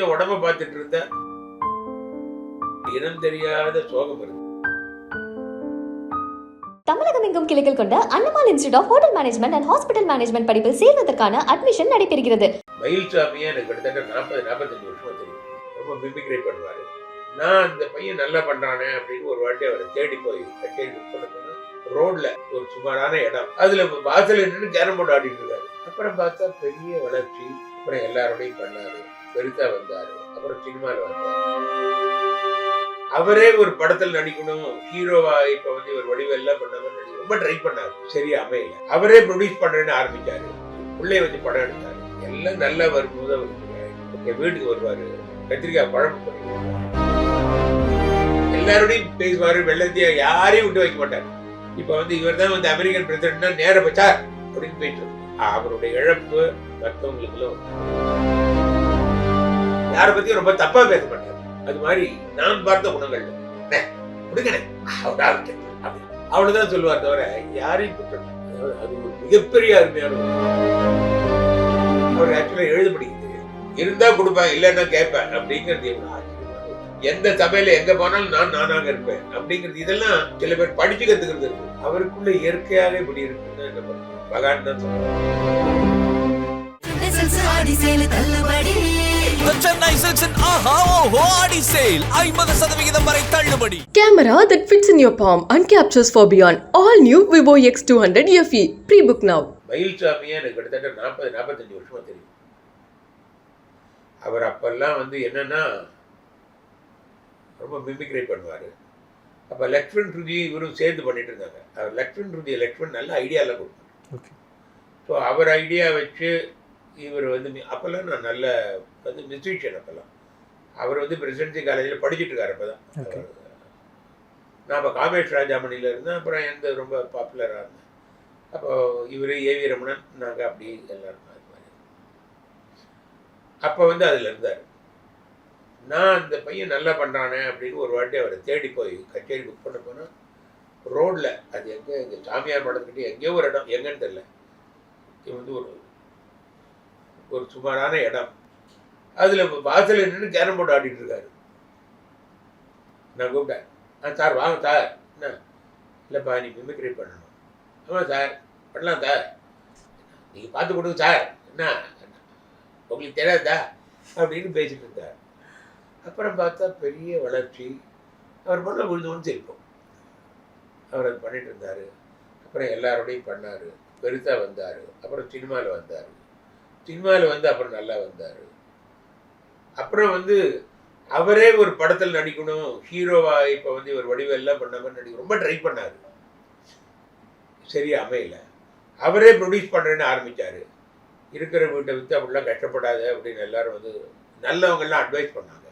கொஞ்சம் உடம்ப பார்த்துட்டு இருந்தா இனம் தெரியாத சோகம் இருக்கு. தமிழகம் எங்கும் கிளைகள் கொண்ட Annamal institute of hotel management and hospital management படிப்பில் சேர்வதற்கான அட்மிஷன் நடைபெறுகிறது. மயில்சாமியை எனக்கு கிட்டத்தட்ட நாற்பது நாற்பத்தஞ்சு வருஷமா தெரியும். ரொம்ப மிமிக்ரி பண்ணுவாரு. நான் அந்த பையன் நல்லா பண்றானே அப்படின்னு ஒரு வாட்டி அவரை தேடி போய் பண்ண போனா ரோட்ல ஒரு சுமாரான இடம். அதுல வாசல்ல நின்று கேரம் போர்டு ஆடிட்டு இருக்காரு. அப்புறம் பார்த்தா பெரிய வளர்ச்சி. அப்புறம் எல்லாரோடையும் பண்ணாரு. பெருசா வந்தாரு. அப்புறம் சினிமால வந்தாரு. அவரே ஒரு படத்துல நடிக்கணும் ஹீரோவா இப்ப வந்து ஒரு வடிவெல்லாம் பண்ணாம நடிக்க ரொம்ப ட்ரை பண்ணாரு. சரியா அமையல. அவரே ப்ரொடியூஸ் பண்றேன்னு ஆரம்பிச்சாரு. பிள்ளைய வச்சு படம் எடுத்தாரு. எல்லாம் நல்லா வரும்போது அவருக்கு என் வீட்டுக்கு வருவாரு. கத்திரிக்காய் பழம் பண்ணி எல்லாரோடையும் பேசுவாரு வெள்ளத்தியா யாரையும் விட்டு வைக்க மாட்டாரு. இப்ப வந்து இவர் தான் வந்து அமெரிக்கன் பிரசிடென்ட்னா நேர பச்சார் அப்படின்னு போயிட்டு அவருடைய இழப்பு மற்றவங்களுக்குள்ள யாரை பத்தியும் ரொம்ப தப்பா பேச மாட்டார் அது மாதிரி நான் பார்த்த குணங்கள். விடுங்கண்ணே, அவ்வளவுதான் சொல்லுவார் தவிர யாரையும் குற்றம் அது ஒரு மிகப்பெரிய அருமையான அவர் ஆக்சுவலா எழுத முடியுது இருந்தா கொடுப்பேன் இல்லைன்னா கேட்பேன் அப்படிங்கிறது எவ்வளவு எந்த சபையில எங்க போனாலும் நான் நானாக இருப்பேன். அப்படிங்கிறது இதெல்லாம் சில பேர் படிச்சு கத்துக்கிறது இருக்கு. அவருக்குள்ள இயற்கையாக இப்படி இருக்குன்னு என்ன பண்ணுறது மகான் தான் சொல்லுவாங்க ஆடி சேலு தள்ளுபடி The Chennai Silks in Aha Oho Adi Sale ஐம்பது சதவிகிதம் வரை தள்ளுபடி Camera that fits in your palm and captures for beyond. All new Vivo X200 FE. Pre-book now. மயில்சாமியை எனக்கு கிட்டத்தட்ட நாற்பது நாற்பத்தஞ்சு வருஷமா தெரியும் அவர் அப்பெல்லாம் வந்து என்னன்னா ரொம்ப மிமிக்ரி பண்ணுவார் அப்போ லக்ஷ்மண் ருதி இவரும் சேர்ந்து பண்ணிட்டு இருந்தாங்க அவர் லக்ஷ்மண் ருதி லக்ஷ்மண் நல்ல ஐடியாலாம் கொடுப்பார். ஸோ அவர் ஐடியா வச்சு இவர் வந்து அப்பெல்லாம் நான் நல்ல வந்து மியூசிஷியன் அப்பெல்லாம். அவர் வந்து பிரசிடென்சி காலேஜில் படிச்சுட்டு இருக்காரு அப்போ தான். நான் அப்போ காமேஷ் ராஜாமணியில் இருந்தேன். அப்புறம் எந்த ரொம்ப பாப்புலராக இருந்தேன். அப்போ இவர் ஏவி ரமணன் நாங்கள் அப்படி எல்லாரும் அது மாதிரி. அப்போ வந்து அதில் இருந்தார். நான் அந்த பையன் நல்லா பண்ணுறானே அப்படின்னு ஒரு வாட்டி அவரை தேடி போய் கச்சேரி புக் பண்ண போனால் ரோட்டில் அது எங்கே எங்க சாமியார் படத்துக்கிட்டே எங்கேயோ ஒரு இடம் எங்கன்னு தெரியல. இது வந்து ஒரு ஒரு சுமாரான இடம். அதில் வாசலில் நின்று கேரம் போர்டு ஆடிட்டு இருக்காரு. நான் கூப்பிட்டேன். ஆ சார் வாங்க சார். என்ன? இல்லைப்பா நீ மிமிக்ரி பண்ணணும். ஆமாம் சார். பண்ணலாம் சார். நீங்கள் பார்த்து கொடுங்க சார். என்ன? உங்களுக்கு தெரியாதா? அப்படின்னு பேசிட்டு இருந்தார். அப்புறம் பார்த்தா பெரிய வளர்ச்சி. அவர் பண்ண விழுந்தோன்னு சிரிப்போம். அவர் அது பண்ணிட்டு இருந்தார். அப்புறம் எல்லாரோடையும் பண்ணார். பெருசாக வந்தார். அப்புறம் சினிமாவில் வந்தார். சினிமாவில் வந்து அப்புறம் நல்லா வந்தார். அப்புறம் வந்து அவரே ஒரு படத்தில் நடிக்கணும் ஹீரோவாக இப்போ வந்து இவர் வடிவெல்லாம் பண்ணாமல் நடிக்க ரொம்ப ட்ரை பண்ணார். சரியா அமையல. அவரே ப்ரொடியூஸ் பண்ணுறேன்னு ஆரம்பித்தார் இருக்கிற வீட்டை விற்று அப்படிலாம் கஷ்டப்படாத அப்படின்னு எல்லாரும் வந்து நல்லவங்கெல்லாம் அட்வைஸ் பண்ணாங்க.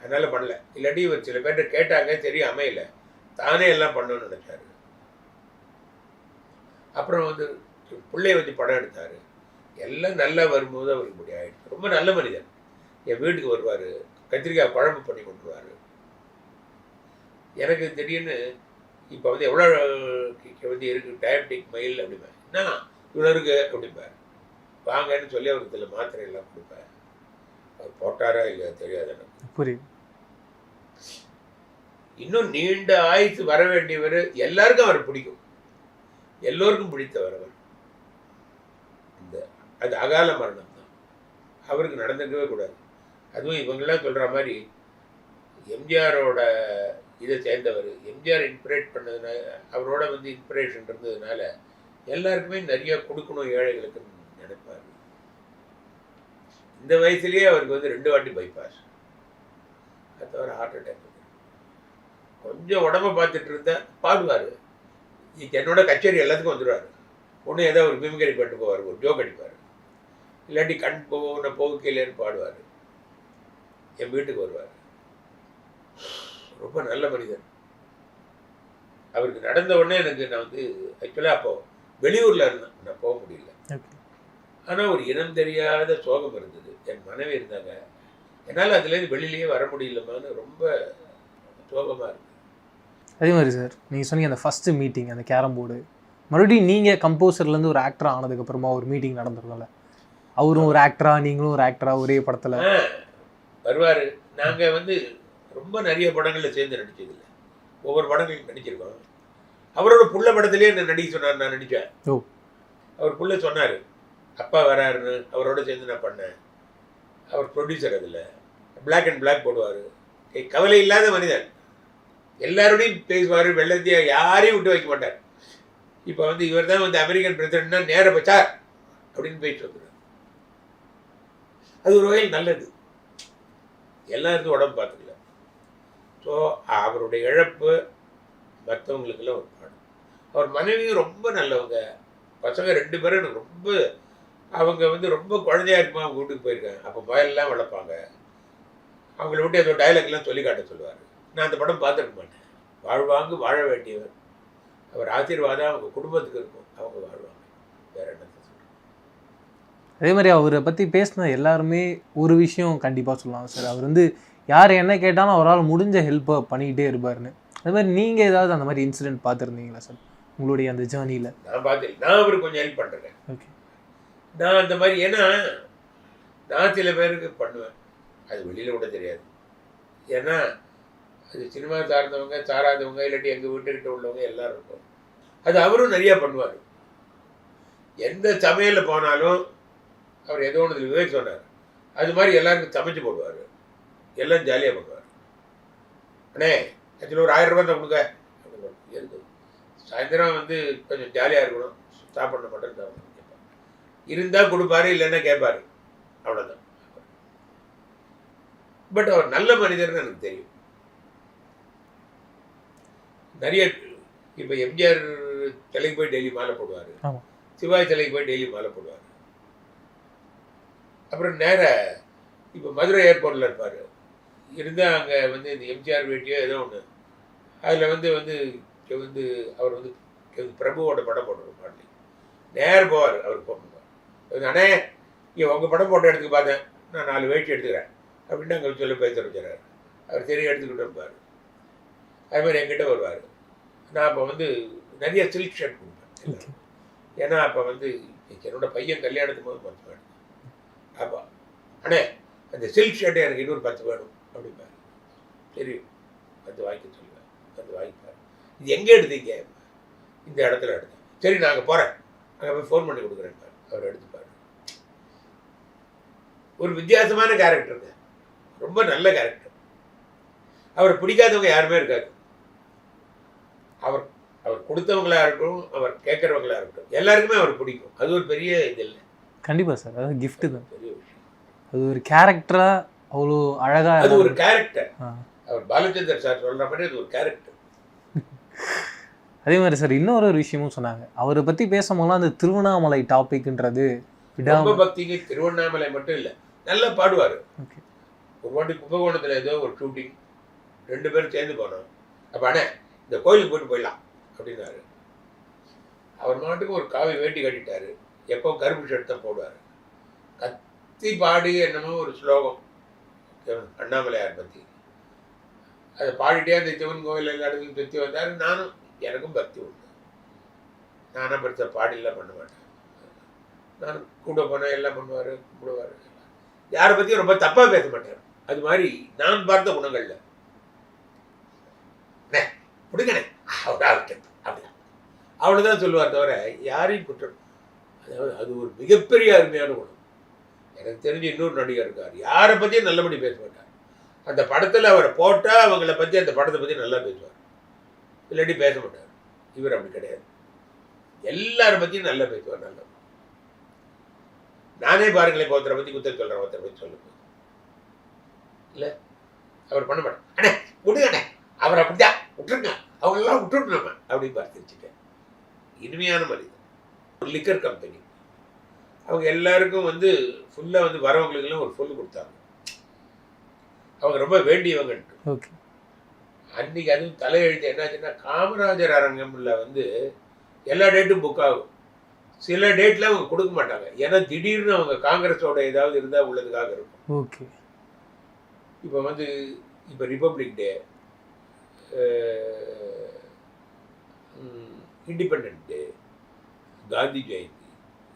அதனால் பண்ணல. இல்லாட்டி இவர் சில பேர்கிட்ட கேட்டாங்க சரி அமையல. தானே எல்லாம் பண்ணணும்னு நினச்சாரு. அப்புறம் வந்து பிள்ளைய வச்சு படம் எடுத்தார். எல்லாம் நல்லா வரும்போது அவருக்கு இப்படி ஆயிடுச்சு. ரொம்ப நல்ல மனிதன். என் வீட்டுக்கு வருவார். கத்திரிக்காய் குழம்பு பண்ணி கொண்டுருவார். எனக்கு திடீர்னு இப்போ வந்து எவ்வளோ வந்து இருக்குது டயபெட்டிக் மயில் அப்படிம்பேன் என்ன? இவ்வளோ இருக்கு அப்படிம்பார். வாங்கன்னு சொல்லி அவருக்கு சில மாத்திரை எல்லாம் கொடுப்பேன் அவர் போட்டாரா இல்லையா தெரியாது எனக்கு. புரியுது. இன்னும் நீண்ட ஆயுசு வர வேண்டியவர் எல்லாருக்கும் அவர் பிடிக்கும். எல்லோருக்கும் பிடித்தவர் அவர். அது அகால மரணம் தான். அவருக்கு நடந்துக்கவே கூடாது. அதுவும் இவங்கெல்லாம் சொல்கிற மாதிரி எம்ஜிஆரோட இதை சேர்ந்தவர் எம்ஜிஆர் இன்ஸ்பிரேட் பண்ணதுனால அவரோட வந்து இன்ஸ்பிரேஷன் இருந்ததுனால எல்லாருக்குமே நிறைய கொடுக்கணும் ஏழைகளுக்கு நினைப்பார். இந்த வயசுலேயே அவருக்கு வந்து ரெண்டு வாட்டி பைபாஸ் அது தவிர ஹார்ட் அட்டாக் கொஞ்சம் உடம்ப பார்த்துட்டு இருந்தா பாடுவார். என்னோட கச்சேரி எல்லாத்துக்கும் வந்துடுவார் ஒன்று ஏதோ ஒரு மிமிகரி பாட்டு போவார் ஒரு ஜோக் அடிப்பார். இல்லாட்டி கண் போன போகையிலேன்னு பாடுவார். என் வீட்டுக்கு வருவார். ரொம்ப நல்ல மனிதன் அவருக்கு நடந்த உடனே எனக்கு நான் வந்து ஆக்சுவலாக அப்போ வெளியூரில் இருந்தேன். நான் போக முடியல. ஆனால் ஒரு இனம் தெரியாத சோகம் இருந்தது. என் மனைவி இருந்தாங்க. என்னால் அதுலேருந்து வெளியிலேயே வர முடியலமான்னு ரொம்ப சோகமாக இருக்கு. அதே மாதிரி சார் நீங்கள் சொன்னீங்க அந்த ஃபஸ்ட்டு மீட்டிங் அந்த கேரம் போர்டு மறுபடியும் நீங்கள் கம்போசர்லேருந்து ஒரு ஆக்டர் ஆனதுக்கப்புறமா ஒரு மீட்டிங் நடந்திருக்கும்ல அவரும் ஒரு ஆக்டரா நீங்களும் ஒரு ஆக்டரா ஒரே படத்துல. வருவார். நாங்கள் வந்து ரொம்ப நிறைய படங்களில் சேர்ந்து நடிச்சதில்லை. ஒவ்வொரு படங்களும் நடிச்சிருக்கோம். அவரோட புள்ள படத்திலேயே என்ன நடிக்க சொன்னார் நான் நடித்தேன் ஓ. அவர் புள்ள சொன்னார் அப்பா வராருன்னு அவரோட சேர்ந்து நான் பண்ணேன். அவர் ப்ரொடியூசர் அதில். Black அண்ட் Black போடுவார். கவலை இல்லாத மனிதன். எல்லாரோடையும் பேசுவார் வெள்ளந்தியா யாரையும் விட்டு வைக்க மாட்டார். இப்போ வந்து இவர் தான் வந்து அமெரிக்கன் பிரசிடென்ட்னா நேர பச்சார். அப்படின்னு பேச்சு வந்துடுவார் அது ஒரு வகையில் நல்லது. எல்லாம் இருந்து உடம்பு பார்த்துக்கல. ஸோ அவருடைய இழப்பு மற்றவங்களுக்கெல்லாம் ஒரு பாடம் அவர் மனைவியும் ரொம்ப நல்லவங்க. பசங்க ரெண்டு பேரும் எனக்கு ரொம்ப அவங்க வந்து ரொம்ப குழந்தையா இருக்குமா அவங்க வீட்டுக்கு போயிருக்கேன் அப்போ வயல்லாம் வளர்ப்பாங்க. அவங்கள விட்டு ஏதோ டைலாக்லாம் சொல்லி காட்ட சொல்லுவார். நான் அந்த படம் பார்த்துருக்க மாட்டேன். வாழ்வாங்க வாழ வேண்டியவர். அவர் ஆசீர்வாதம் அவங்க குடும்பத்துக்கு இருக்கும். அவங்க வாழ்வாங்க. வேற என்ன அதே மாதிரி அவரை பத்தி பேசின எல்லாருமே ஒரு விஷயம் கண்டிப்பா சொல்லலாம் சார். அவர் வந்து யார் என்ன கேட்டாலும் அவரால் முடிஞ்ச ஹெல்ப்பை பண்ணிக்கிட்டே இருப்பாருன்னு. அதே மாதிரி நீங்க ஏதாவது அந்த மாதிரி இன்சிடென்ட் பார்த்துருந்தீங்களா சார்? உங்களுடைய அந்த ஜேர்னியில் நான் பார்த்தேன் நான் அவருக்கு கொஞ்சம் ஹெல்ப் பண்ணுறேன் ஓகே நான் அந்த மாதிரி ஏன்னா நான் சில பேருக்கு பண்ணுவேன். அது வெளியில் விட தெரியாது. ஏன்னா அது சினிமா சார்ந்தவங்க சாராதவங்க இல்லாட்டி எங்கள் வீட்டுக்கிட்ட உள்ளவங்க எல்லாரும் இருக்கும் அது அவரும் நிறையா பண்ணுவார். எந்த சமையலில் போனாலும் அவர் ஏதோ ஒன்று விவேக் சொன்னார் அது மாதிரி எல்லாருக்கும் சமைச்சு போடுவார். எல்லாம் ஜாலியாக பண்ணுவார். அண்ணே ஆக்சுவலி ஒரு ஆயிரம் ரூபாய் தான் கொடுங்க. எதுக்கு? சாயந்தரம் வந்து கொஞ்சம் ஜாலியாக இருக்கணும். சாப்பிட மட்டும் தான் கேட்பாங்க இருந்தால் கொடுப்பாரு இல்லைன்னா கேட்பாரு. அவ்வளோதான் பட் அவர் நல்ல மனிதர்னு எனக்கு தெரியும். நிறைய இப்போ எம்ஜிஆர் சிலைக்கு போய் டெய்லி மாலை போடுவார். சிவாஜி சிலைக்கு போய் டெய்லி மாலை போடுவார். அப்புறம் நேர இப்போ மதுரை ஏர்போர்ட்டில் இருப்பார். இருந்தால் அங்கே வந்து இந்த எம்ஜிஆர் வேட்டியோ ஏதோ ஒன்று அதில் வந்து வந்து வந்து அவர் வந்து பிரபுவோட படம் போடுற பாடலி நேர் போவார் அவர் போவார் அண்ணே இங்கே உங்கள் படம் போட்ட இடத்துக்கு பார்த்தேன். நான் நாலு வேட்டி எடுத்துக்கிறேன். அப்படின்னு அங்கே சொல்லி பேச வச்சுறாரு அவர் சரி எடுத்துக்கிட்டு இருப்பார் அது மாதிரி என்கிட்ட வருவார். நான் அப்போ வந்து நிறைய சில்க் ஷர்ட் கொடுப்பேன். ஏன்னா அப்போ வந்து என்னோட பையன் கல்யாணத்துக்கு போது பத்து வேணும் அண்ணே அந்த சில்க் ஷர்ட்டை எனக்கு இன்னொரு பத்து வேணும் அப்படிம்பாரு. சரி பத்து வாங்கி சொல்லுவேன் பத்து வாங்கிப்பார் இது எங்கே எடுத்தீங்க? இந்த இடத்துல எடுத்தேன். சரி நாங்கள் போகிறேன் அங்கே போய் ஃபோன் பண்ணி கொடுக்குறேன் அவர் எடுத்துப்பார் ஒரு வித்தியாசமான கேரக்டருங்க ரொம்ப நல்ல கேரக்டர் அவர் பிடிக்காதவங்க யாருமே இருக்காது. அவர் அவர் கொடுத்தவங்களாக இருக்கட்டும் அவர் கேட்குறவங்களா இருக்கட்டும் எல்லாருக்குமே அவர் பிடிக்கும். அது ஒரு பெரிய இது இல்லை. கண்டிப்பா சார். அதாவது gift தான். அது ஒரு கேரக்டரா அவ்வளோ அழகா அது ஒரு கேரக்டர். அவர் பாலச்சந்தர் சார் சொல்ற மாதிரி அது ஒரு கேரக்டர் அதே மாதிரி சார் இன்னொரு ஒரு விஷயமும் சொன்னாங்க. அவரை பத்தி பேசும்போதெல்லாம் அந்த திருவண்ணாமலை டாபிக்ன்றது விடாம பக்திக்கு திருவண்ணாமலை மட்டும் இல்லை நல்லா பாடுவார். Okay. ஒரு வாட்டி கும்பகோணத்தில் ஏதோ ஒரு ஷூட்டிங் ரெண்டு பேரும் சேர்ந்து போனோம். அப்போ அண்ணே இந்த கோயிலுக்கு போயிட்டு போயிடலாம் அப்படின்னாரு. அவர் மாட்டுக்கு ஒரு காவி வேட்டி கட்டிட்டாரு. எப்போ கருப்பு ஷர்ட் போடுவார்? கத்தி பாடி என்னமோ ஒரு ஸ்லோகம். அண்ணாமலையார் பற்றி அதை பாடிட்டே அந்த சிவன் கோவில் எல்லா இடத்துலையும் சுற்றி வந்தார். நானும் எனக்கும் பக்தி உண்டு. நானும் பெருசாக பாடிலாம் பண்ண மாட்டேன். நான் கூட போனால் எல்லாம் பண்ணுவார் கும்பிடுவார். யாரை பற்றியும் ரொம்ப தப்பாக பேச மாட்டார் அது மாதிரி நான் பார்த்த குணங்கள்ல. அண்ணே, அவர் ஆகட்டும் அப்படிதான். அவ்வளோதான் சொல்லுவார் தவிர யாரையும் குற்றம் அதாவது அது ஒரு மிகப்பெரிய அருமையான குணம் எனக்கு தெரிஞ்ச இன்னொரு நடிகர் இருக்கார். யாரை பற்றியும் நல்லபடி பேச மாட்டார். அந்த படத்தில் அவரை போட்டால் அவங்கள பற்றி அந்த படத்தை பற்றி நல்லா பேசுவார். இல்லாட்டி பேச மாட்டார். இவர் அப்படி கிடையாது. எல்லாரை பற்றியும் நல்லா பேசுவார் நல்லா நானே பாருங்களேன் இப்போ ஒருத்தரை பற்றி குத்தம் சொல்கிறேன் ஒருத்தரை பற்றி சொல்லுங்க இல்லை? அவர் பண்ண மாட்டேன் அண்ணே விடுங்க அண்ணே. அவர் அப்படிதான். விட்டுருங்க. அவங்களெல்லாம் விட்டுருங்க நம்ம. அப்படின்னு பார்த்துருச்சுட்டேன் இனிமையான மனிதன் ஒரு லிக்கர் கம்பெனி அவங்க எல்லாருக்கும் வந்து ஃபுல்லாக வந்து வரவங்களுக்கெல்லாம் ஒரு ஃபுல் கொடுத்தாங்க. அவங்க ரொம்ப வேண்டியவங்கன்ட்டு ஓகே அன்னைக்கு அதுவும் தலையெழுத்து என்னாச்சுன்னா காமராஜர் அரங்கம்ல வந்து எல்லா டேட்டும் புக் ஆகும். சில டேட்ல அவங்க கொடுக்க மாட்டாங்க. ஏன்னா திடீர்னு அவங்க காங்கிரஸோட ஏதாவது இருந்தால் உள்ளதுக்காக இருக்கும். ஓகே இப்போ வந்து இப்போ republic day independent day Gandhi Jayanti.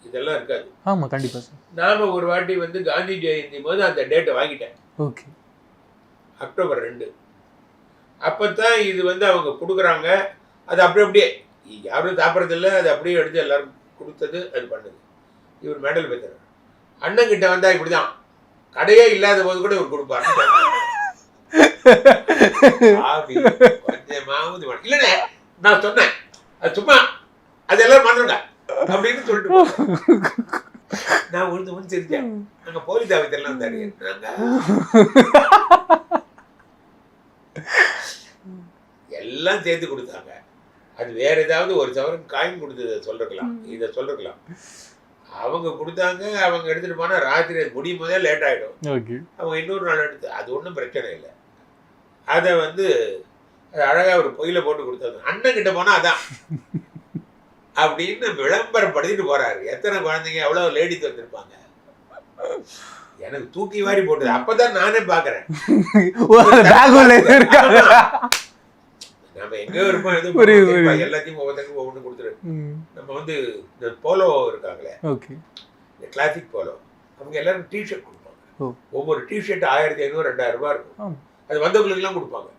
இதெல்லாம் இருக்காது. ஆமாம் கண்டிப்பாக சார். நாம ஒரு வாட்டி வந்து காந்தி ஜெயந்தி போது அந்த டேட்டை வாங்கிட்டேன். ஓகே. அக்டோபர் ரெண்டு. அப்பதான் இது வந்து அவங்க கொடுக்குறாங்க. அது அப்படி அப்படியே யாரும் சாப்பிட்றதில்ல. அது அப்படியே எடுத்து எல்லாரும் கொடுத்தது அது பண்ணுது. இவர் மெடல் பெற்றார் அண்ணன் கிட்ட வந்தா இப்படிதான். கடையே இல்லாத போது கூட இவர் கொடுப்பாரு. இல்லைண்ணே நான் சொன்னேன். அது சும்மா அதெல்லாம் பண்ணுங்க அப்படின்னு சொல்லிட்டு. நான் உழுந்து வந்து சிரிச்சேன் நாங்க போலீஸ் ஆஃபீஸர்லாம் வந்தாரு எல்லாம் சேர்த்து கொடுத்தாங்க. அது வேற ஏதாவது ஒரு சவரன் காயின் கொடுத்ததை சொல்லிருக்கலாம் இதை சொல்லிருக்கலாம் அவங்க கொடுத்தாங்க அவங்க எடுத்துட்டு போனா ராத்திரி முடியும் போதே லேட் ஆயிடும். அவங்க இன்னொரு நாள் எடுத்து அது ஒன்றும் பிரச்சனை இல்லை. அதை வந்து அழகா ஒரு பொயில போட்டு கொடுத்தாங்க அண்ணன் கிட்ட போனா அதான். அப்படின்னு விளம்பரப்படுத்திட்டு போறாரு. எத்தனை குழந்தைங்க எவ்வளவு லேடிஸ் வந்திருப்பாங்க? எனக்கு தூக்கி வாரி போட்டது. அப்பதான் நானே பாக்குறேன். நம்ம எங்கேயோ இருப்போம் எதுவும். எல்லாத்தையும் ஒவ்வொருத்தருக்கும் ஒவ்வொன்று கொடுத்துரு. நம்ம வந்து இந்த போலோ இருக்காங்களே இந்த கிளாசிக் போலோ அவங்க எல்லாரும் டிஷர்ட் கொடுப்பாங்க. ஒவ்வொரு டிஷர்ட் ஆயிரத்தி ஐநூறு ரெண்டாயிரம் ரூபாய் இருக்கும். அது வந்தவங்களுக்குலாம் கொடுப்பாங்க.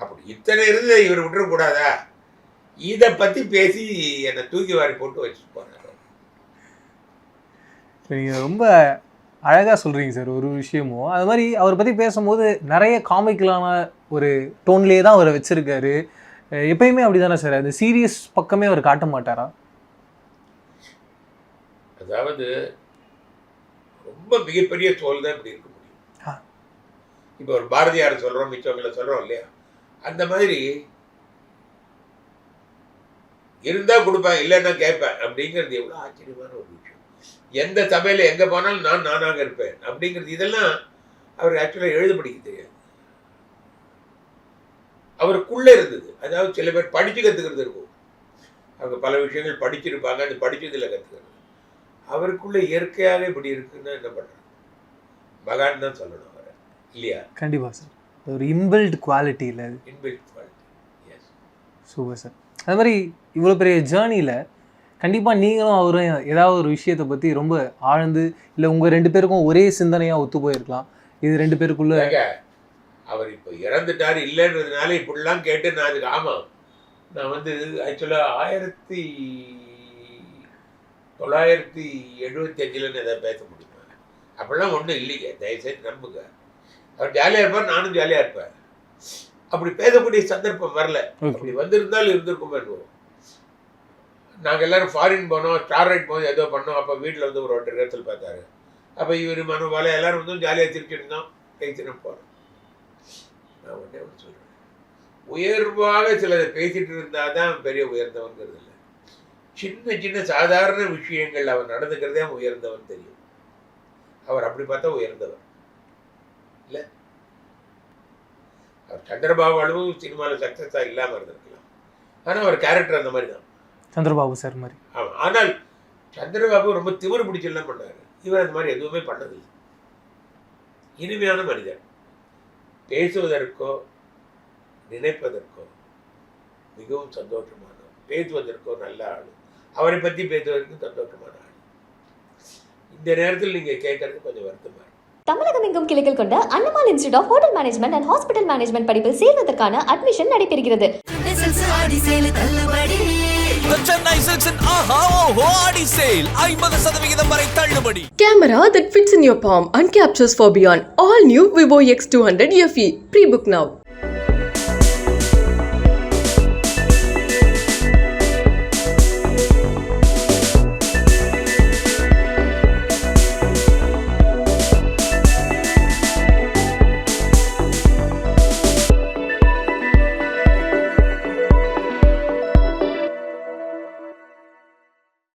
அப்படி இத்தனை இருந்து இவர் விட்டுறக்கூடாதா? இதை பத்தி பேசி என்னை தூக்கி வாரி போட்டு வச்சுட்டு போனாரு நீங்கள் ரொம்ப அழகாக சொல்கிறீங்க சார் ஒரு விஷயமும் அது மாதிரி அவரை பற்றி பேசும்போது நிறைய காமிக்கலான ஒரு டோன்லேயே தான் அவரை வச்சுருக்காரு. எப்பயுமே அப்படி தானே சார்? அந்த சீரியஸ் பக்கமே அவர் காட்ட மாட்டாரா? அதாவது ரொம்ப மிகப்பெரிய தோல் தான் இப்படி இருக்க முடியும். இப்போ ஒரு பாரதியார் சொல்றோம் மிச்சவங்களை சொல்றோம் இல்லையா? அந்த மாதிரி இருந்தா கொடுப்பேன் இல்லைன்னா கேட்பேன். அப்படிங்கிறது எவ்வளவு ஆச்சரியமான ஒரு விஷயம். எந்த சபையில எங்க போனாலும் நான் நானாக இருப்பேன். அப்படிங்கிறது இதெல்லாம் அவர் ஆக்சுவலாக எழுத படிக்க தெரியாது. அவருக்குள்ள இருந்தது. அதாவது சில பேர் படிச்சு கத்துக்கிறது இருக்கும். அவங்க பல விஷயங்கள் படிச்சிருப்பாங்க அந்த படிச்சதுல கத்துக்கிறது. அவருக்குள்ள இயற்கையாக இப்படி இருக்குன்னா என்ன பண்றது? பகான் தான் சொல்லணும் அவரை. இல்லையா? கண்டிப்பாக சார். ஒரு இன்பில்ட் குவாலிட்டி இல்லை அது. Inbuilt quality yes super sir. அது மாதிரி இவ்வளோ பெரிய ஜேர்னியில் கண்டிப்பாக நீங்களும் அவரும் ஏதாவது ஒரு விஷயத்தை பற்றி ரொம்ப ஆழ்ந்து இல்லை உங்கள் ரெண்டு பேருக்கும் ஒரே சிந்தனையாக ஒத்து போயிருக்கலாம். இது ரெண்டு பேருக்குள்ள அவர் இப்போ இறந்துட்டார் இல்லைன்றதுனால இப்படிலாம் கேட்டு நான் அதுக்கு ஆமாம் நான் வந்து ஆக்சுவலாக ஆயிரத்தி தொள்ளாயிரத்தி எழுபத்தி அஞ்சுலன்னு எதாவது பேச முடியுமா? அப்படிலாம் ஒன்றும் இல்லைங்க தயவுசெய்து நம்புங்க. அவர் ஜாலியாக இருப்பார் நானும் ஜாலியாக இருப்பேன். அப்படி பேசக்கூடிய சந்தர்ப்பம் வரல. அப்படி வந்திருந்தாலும் இருந்திருக்குமே என்னவோ நாங்கள் எல்லாரும் ஃபாரின் போனோம் ஸ்டார் ரைட் போய் ஏதோ பண்ணோம். அப்போ வீட்டில் வந்து ஒரு ஒருத்தர் இடத்துல பார்த்தாரு. அப்போ இவர் மனுவால எல்லாரும் வந்து ஜாலியாக சிரிச்சுருந்தோம் பேசினோம் போனோம். நான் உடனே ஒன்று சொல்கிறேன் உயர்வாக சிலதை பேசிட்டு இருந்தால் தான் பெரிய உயர்ந்தவங்கிறது இல்லை. சின்ன சின்ன சாதாரண விஷயங்கள் அவர் நடந்துக்கிறதே அவன் உயர்ந்தவன் தெரியும். அவர் அப்படி பார்த்தா உயர்ந்தவர். இல்லை? அவர் சந்திரபாபு அளவு சினிமாவில் சக்ஸஸாக இல்லாமல் இருந்திருக்கலாம். ஆனால் அவர் கேரக்டர் அந்த மாதிரி தான். சந்திரபாபு சார் மாதிரி. ஆமாம் ஆனால் சந்திரபாபு ரொம்ப திமிரு பிடிச்செல்லாம் பண்ணாரு. இவர் அந்த மாதிரி எதுவுமே பண்ணதில்லை. இனிமையான மனிதர். பேசுவதற்கோ நினைப்பதற்கோ மிகவும் சந்தோஷமானவர் பேசுவதற்கோ நல்ல ஆள். அவரை பற்றி பேசுவதற்கு சந்தோஷமான ஆள். இந்த நேரத்தில் நீங்கள் கேட்கறது கொஞ்சம் வருத்தமாக தமிழகம் எங்கும் கிளைகள் கொண்ட Annamal institute of hotel management and hospital management படிப்பில் சேர்வதற்கான அட்மிஷன் நடைபெறுகிறது ஆஹா ஓஹோ ஆடி சேல் ஐம்பது சதவிகிதம் வரை தள்ளுபடி Camera that fits in your palm and captures for beyond. All new Vivo X200 FE. Pre-book now.